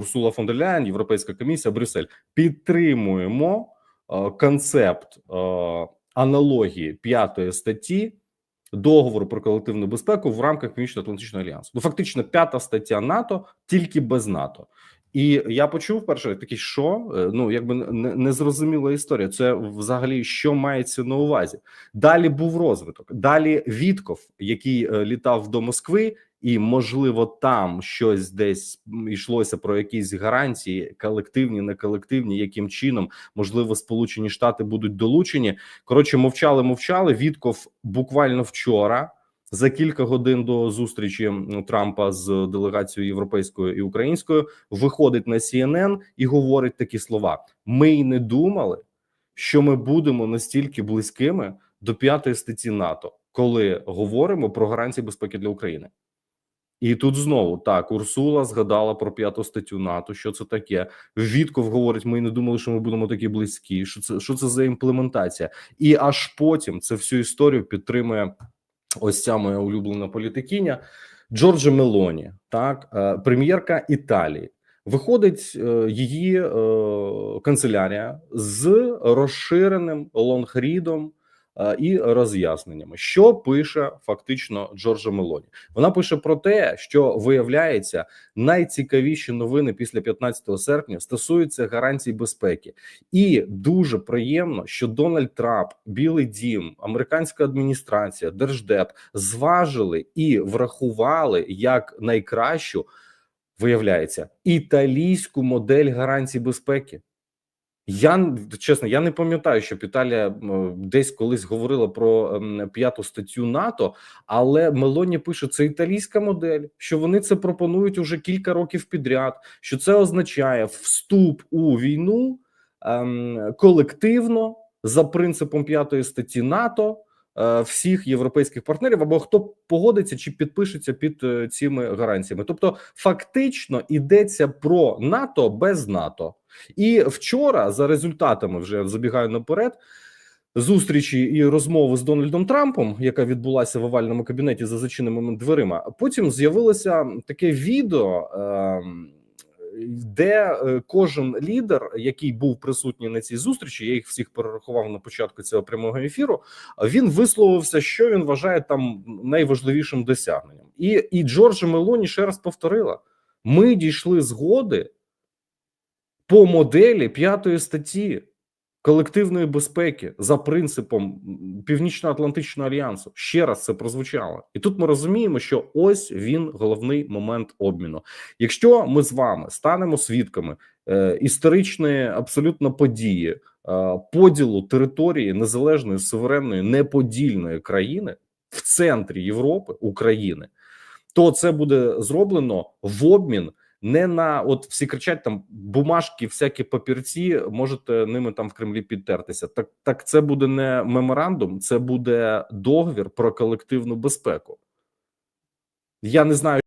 Урсула фон дер Європейська комісія, Брюссель підтримуємо е, концепт е, аналогії п'ятої статті договору про колективну безпеку в рамках Північно-Атлантичного альянсу. Ну фактично, п'ята стаття НАТО тільки без НАТО. І я почув перше такий, що Е, ну якби не- незрозуміла історія. Це взагалі що мається на увазі. Далі був розвиток. Далі Вітков, який е, літав до Москви, і можливо там щось десь йшлося про якісь гарантії, колективні, не колективні, яким чином можливо Сполучені Штати будуть долучені. Коротше, мовчали, мовчали. Вітков буквально вчора. За кілька годин до зустрічі Трампа з делегацією європейською і українською виходить на CNN і говорить такі слова: Ми й не думали, що ми будемо настільки близькими до п'ятої статті НАТО, коли говоримо про гарантії безпеки для України. І тут знову так Урсула згадала про п'яту статтю НАТО. Що це таке? Вітков говорить: ми не думали, що ми будемо такі близькі. Що це що це за імплементація? І аж потім це всю історію підтримує ось ця моя улюблена політикиня Джорджа Мелоні, так е, прем'єрка Італії. Виходить е, її е, канцелярія з розширеним лонгрідом і роз'ясненнями, що пише фактично Джорджа Мелоні. Вона пише про те, що виявляється найцікавіші новини після 15 серпня стосуються гарантій безпеки, і дуже приємно, що Дональд Трамп, Білий Дім, американська адміністрація, держдеп зважили і врахували як найкращу, виявляється, італійську модель гарантій безпеки. Я чесно, я не пам'ятаю, щоб Італія десь колись говорила про ем, п'яту статтю НАТО, але Мелоні пише, це італійська модель, що вони це пропонують уже кілька років підряд. Що це означає вступ у війну ем, колективно за принципом п'ятої статті НАТО всіх європейських партнерів, або хто погодиться чи підпишеться під е, цими гарантіями. Тобто, фактично йдеться про НАТО без НАТО. І вчора, за результатами, вже забігаю наперед. Зустрічі і розмови з Дональдом Трампом, яка відбулася в овальному кабінеті за зачиненими дверима. Потім з'явилося таке відео, ем, де е, кожен лідер, який був присутній на цій зустрічі, я їх всіх перерахував на початку цього прямого ефіру. Він висловився, що він вважає там найважливішим досягненням, і, і Джорджа Мелоні ще раз повторила: ми дійшли згоди по моделі п'ятої статті колективної безпеки за принципом Північно-Атлантичного альянсу. Ще раз це прозвучало, і тут ми розуміємо, що ось він головний момент обміну. Якщо ми з вами станемо свідками е, історичної абсолютно події е, поділу території незалежної суверенної неподільної країни в центрі Європи України, то це буде зроблено в обмін не на от всі кричать там бумажки, всякі папірці, можете ними там в Кремлі підтертися. Так, так це буде не меморандум, це буде договір про колективну безпеку. Я не знаю.